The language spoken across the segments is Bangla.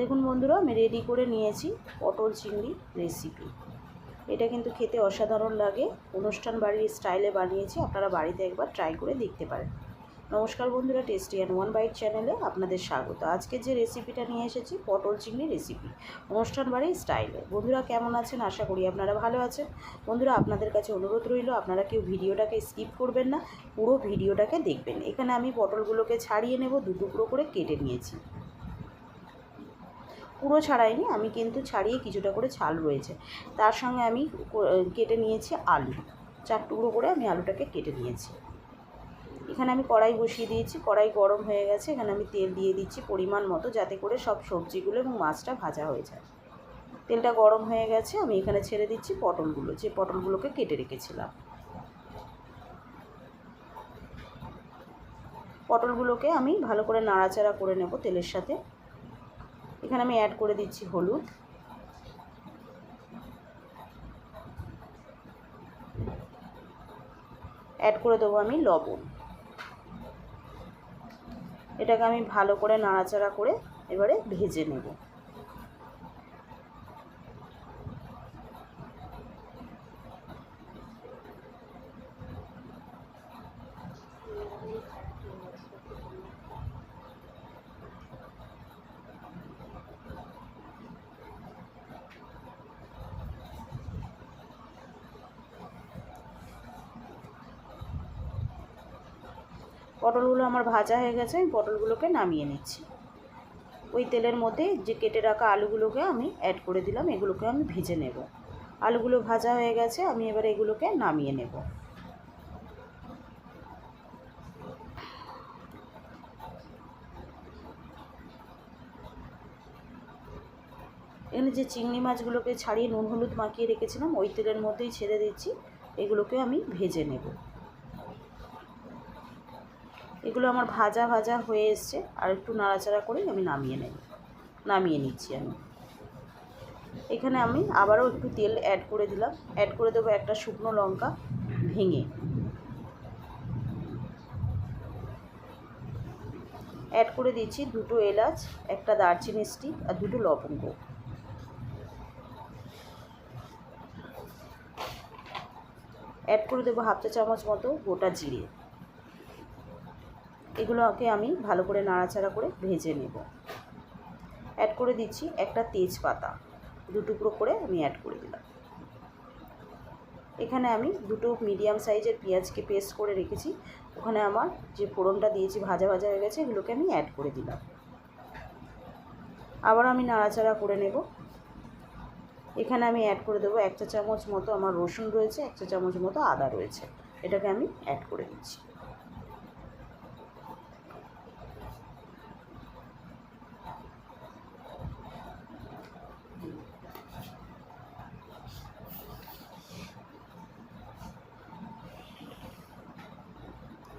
দেখুন বন্ধুরা, আমি রেডি করে নিয়েছি পটল চিংড়ি রেসিপি এটা কিন্তু খেতে অসাধারণ লাগে। অনুষ্ঠান বাড়ির স্টাইলে বানিয়েছি, আপনারা বাড়িতে একবার ট্রাই করে দেখতে পারেন। নমস্কার বন্ধুরা টেস্টি অ্যান্ড ওয়ান বাইট চ্যানেলে আপনাদের স্বাগত। আজকে যে রেসিপিটা নিয়ে এসেছি, পটল চিংড়ি রেসিপি অনুষ্ঠান বাড়ির স্টাইলে। বন্ধুরা, কেমন আছেন? আশা করি আপনারা ভালো আছেন। বন্ধুরা, আপনাদের কাছে অনুরোধ রইল, আপনারা কেউ ভিডিওটাকে স্কিপ করবেন না, পুরো ভিডিওটাকে দেখবেন। এখানে আমি পটলগুলোকে ছাড়িয়ে নেব, দু টুকরো করে কেটে নিয়েছি। পুরো ছাড়াইনি, আমি কিন্তু ছাড়িয়ে কিছুটা করে ছাল রয়েছে। তার সঙ্গে আমি কেটে নিয়েছি আলু। চার টুকরো করে আমি আলুটাকে কেটে নিয়েছি। এখানে আমি কড়াই বসিয়ে দিয়েছি, কড়াই গরম হয়ে গেছে। এখানে আমি তেল দিয়ে দিচ্ছি পরিমাণ মতো যাতে করে সব সবজিগুলো এবং মাছটা ভাজা হয়ে যায়। তেলটা গরম হয়ে গেছে, আমি এখানে ছেড়ে দিচ্ছি পটলগুলো, যে পটলগুলোকে কেটে রেখেছিলাম। পটলগুলোকে আমি ভালো করে নাড়াচাড়া করে নেব তেলের সাথে। এখানে আমি অ্যাড করে দিচ্ছি হলুদ। অ্যাড করে দেবো আমি লবণ। এটাকে আমি ভালো করে নাড়াচাড়া করে এবারে ভেজে নেব। পটলগুলো আমার ভাজা হয়ে গেছে, আমি পটলগুলোকে নামিয়ে নিচ্ছি। ওই তেলের মধ্যে যে কেটে রাখা আলুগুলোকে আমি অ্যাড করে দিলাম, এগুলোকে আমি ভেজে নেব। আলুগুলো ভাজা হয়ে গেছে, আমি এবার এগুলোকে নামিয়ে নেব। এখানে যে চিংড়ি মাছগুলোকে ছাড়িয়ে নুন হলুদ মাখিয়ে রেখেছিলাম, ওই তেলের মধ্যেই ছেড়ে দিচ্ছি, এগুলোকে আমি ভেজে নেব। এগুলো আমার ভাজা ভাজা হয়ে এসছে, আর একটু নাড়াচাড়া করে আমি নামিয়ে নেব। নামিয়ে নিচ্ছি আমি। এখানে আমি আবারও একটু তেল অ্যাড করে দিলাম। অ্যাড করে দেবো একটা শুকনো লঙ্কা ভেঙে। অ্যাড করে দিচ্ছি দুটো এলাচ, একটা দারচিনি স্টিক আর দুটো লবঙ্গ। অ্যাড করে দেবো হাফ চা চামচ মতো গোটা জিরে। এগুলোকে আমি ভালো করে নাড়াচাড়া করে ভেজে নেব। অ্যাড করে দিচ্ছি একটা তেজপাতা। দু টুকরো করে আমি অ্যাড করে দিলাম। এখানে আমি দুটো মিডিয়াম সাইজের পেঁয়াজকে পেস্ট করে রেখেছি। ওখানে আমার যে ফোড়নটা দিয়েছি ভাজা ভাজা হয়ে গেছে, এগুলোকে আমি অ্যাড করে দিলাম। আবার আমি নাড়াচাড়া করে নেব। এখানে আমি অ্যাড করে দেবো এক চা চামচ মতো আমার রসুন রয়েছে, এক চা চামচ মতো আদা রয়েছে। এটাকে আমি অ্যাড করে দিচ্ছি।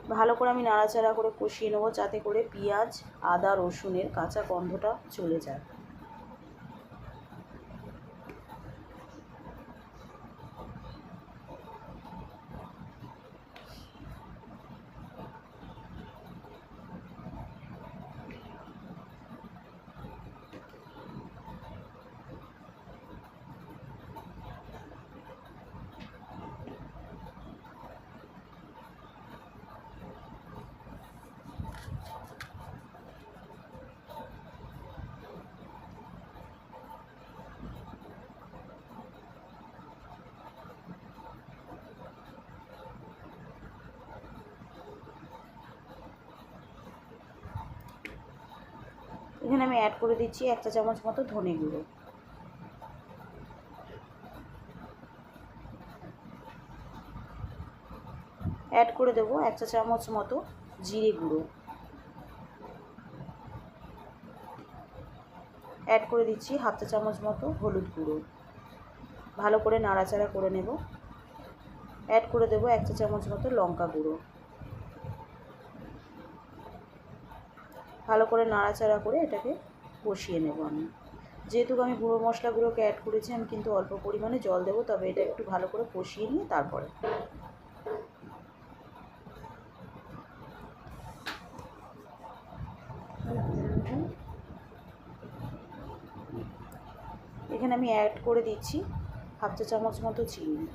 ভালো করে আমি নাড়াচাড়া করে কষিয়ে নেব, যাতে করে পেঁয়াজ, আদা, রসুনের কাঁচা গন্ধটা চলে যায়। এখানে আমি অ্যাড করে দিচ্ছি এক চা চামচ মতো ধনে গুঁড়ো। অ্যাড করে দেবো এক চা চামচ মতো জিরে গুঁড়ো। অ্যাড করে দিচ্ছি হাফ চা চামচ মতো হলুদ গুঁড়ো। ভালো করে নাড়াচাড়া করে নেব। অ্যাড করে দেবো এক চা চামচ মতো লঙ্কা গুঁড়ো। ভালো করে নাড়াচাড়া করে এটাকে কষিয়ে নেব আমি। যেহেতু আমি গুঁড়ো মশলাগুলোকে অ্যাড করেছি, আমি কিন্তু অল্প পরিমাণে জল দেবো, তবে এটা একটু ভালো করে কষিয়ে নিয়ে তারপরে। এখানে আমি অ্যাড করে দিচ্ছি হাফ চা চামচ মতো চিনি,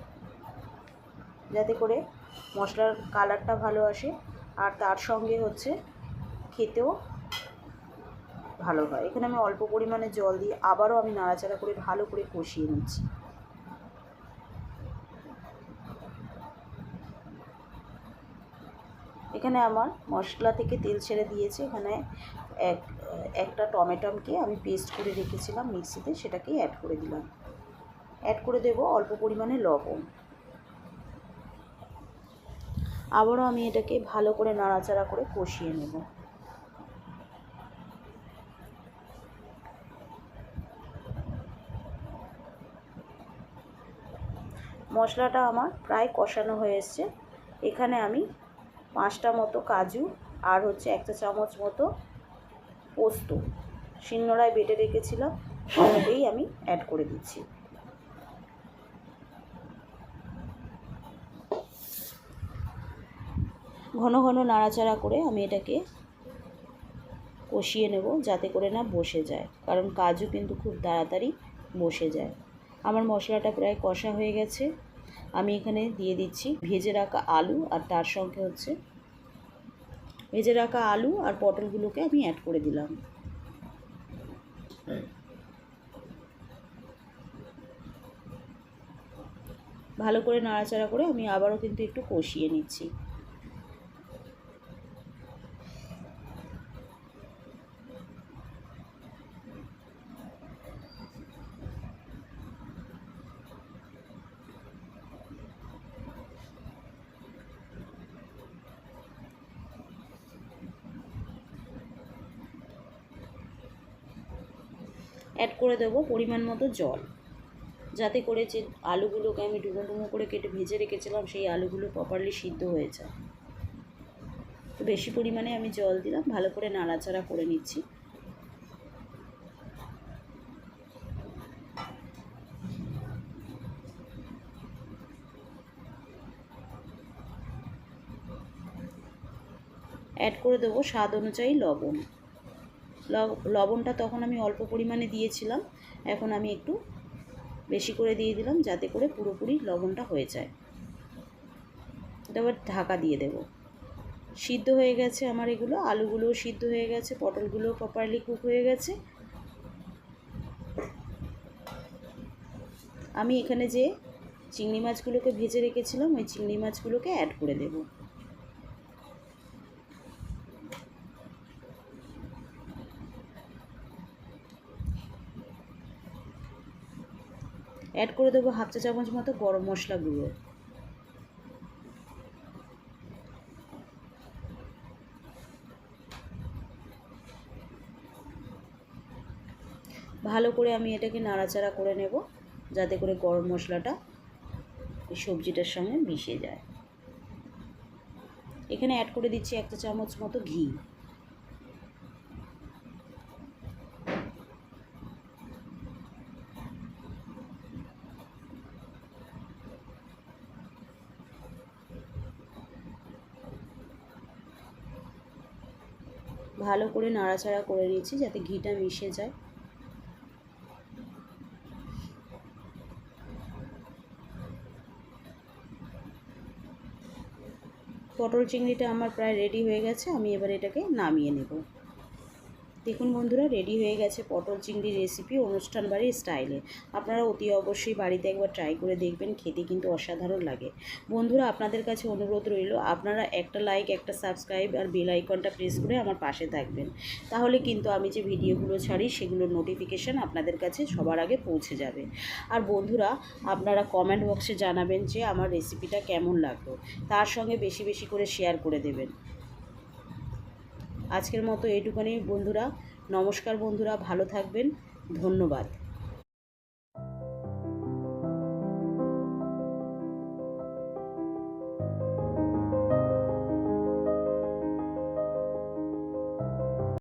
যাতে করে মশলার কালারটা ভালো আসে। আর তার সঙ্গে হচ্ছে খেতেও ভালো হয়। এখানে আমি অল্প পরিমাণে জল দিয়ে আবারও আমি নাড়াচাড়া করে ভালো করে কষিয়ে নিচ্ছি। এখানে আমার মশলা থেকে তেল ছেড়ে দিয়েছে। এখানে এক, একটা টমেটোমকে আমি পেস্ট করে রেখেছিলাম মিক্সিতে সেটাকেই অ্যাড করে দিলাম। অ্যাড করে দেব অল্প পরিমাণে লবণ। আবারও আমি এটাকে ভালো করে নাড়াচাড়া করে কষিয়ে নেব। মশলাটা আমার প্রায় কষানো হয়ে এসছে। এখানে আমি পাঁচটা মতো কাজু আর হচ্ছে একটা চামচ মতো পোস্ত শিলনোড়ায় বেটে রেখেছিলাম। সেটাকেই আমি অ্যাড করে দিচ্ছি। ঘন ঘন নাড়াচাড়া করে আমি এটাকে কষিয়ে নেব যাতে করে না বসে যায়। কারণ কাজু কিন্তু খুব তাড়াতাড়ি বসে যায়। আমার মশলাটা প্রায় কষা হয়ে গেছে। আমি এখানে দিয়ে দিচ্ছি ভেজে রাখা আলু আর তার সঙ্গে হচ্ছে ভেজে রাখা আলু আর পটলগুলোকে আমি অ্যাড করে দিলাম। ভালো করে নাড়াচাড়া করে আমি আবারও কিন্তু একটু কষিয়ে নিচ্ছি। অ্যাড করে দেবো পরিমাণ মতো জল। যাতে করে যে আলুগুলোকে আমি ডুমো ডুমো করে কেটে ভেজে রেখেছিলাম, সেই আলুগুলো প্রপারলি সিদ্ধ হয়ে যায়। তো বেশি পরিমাণে আমি জল দিলাম, ভালো করে নাড়াচাড়া করে নিচ্ছি। অ্যাড করে দেবো স্বাদ অনুযায়ী লবণ। লবণটা তখন আমি অল্প পরিমাণে দিয়েছিলাম। এখন আমি একটু বেশি করে দিয়ে দিলাম যাতে করে পুরোপুরি লবণটা হয়ে যায়। এটা ঢাকা দিয়ে দেব। সিদ্ধ হয়ে গেছে আমার এগুলো। আলুগুলোও সিদ্ধ হয়ে গেছে, পটলগুলোও প্রপারলি কুক হয়ে গেছে। আমি এখানে যে চিংড়ি মাছগুলোকে ভেজে রেখেছিলাম, ওই চিংড়ি মাছগুলোকে অ্যাড করে দেবো। অ্যাড করে দেবো হাফ চা চামচ মতো গরম মশলা গুঁড়ো। ভালো করে আমি এটাকে নাড়াচাড়া করে নেব, যাতে করে গরম মশলাটা সবজিটার সঙ্গে মিশে যায়। এখানে অ্যাড করে দিচ্ছি একটা চামচ মতো ঘি। ভালো করে নাড়াচাড়া করে নিচ্ছি যাতে ঘিটা মিশে যায়। পটল চিংড়িটা আমার প্রায় রেডি হয়ে গেছে, আমি এবার এটাকে নামিয়ে নেব। দেখুন বন্ধুরা রেডি হয়ে গেছে পটল চিংড়ি রেসিপি অনুষ্ঠান বাড়ির স্টাইলে আপনারা অতি অবশ্যই বাড়িতে একবার ট্রাই করে দেখবেন, খেতে কিন্তু অসাধারণ লাগে। বন্ধুরা, আপনাদের কাছে অনুরোধ রইল, আপনারা একটা লাইক একটা সাবস্ক্রাইব আর বেল আইকনটা প্রেস করে আমার পাশে থাকবেন। তাহলে কিন্তু আমি যে ভিডিওগুলো ছাড়ি, সেগুলোর নোটিফিকেশান আপনাদের কাছে সবার আগে পৌঁছে যাবে। আর বন্ধুরা, আপনারা কমেন্ট বক্সে জানাবেন যে আমার রেসিপিটা কেমন লাগল। তার সঙ্গে বেশি বেশি করে শেয়ার করে দেবেন। আজকের মতো এইটুখানি বন্ধুরা। নমস্কার বন্ধুরা ভালো থাকবেন। ধন্যবাদ।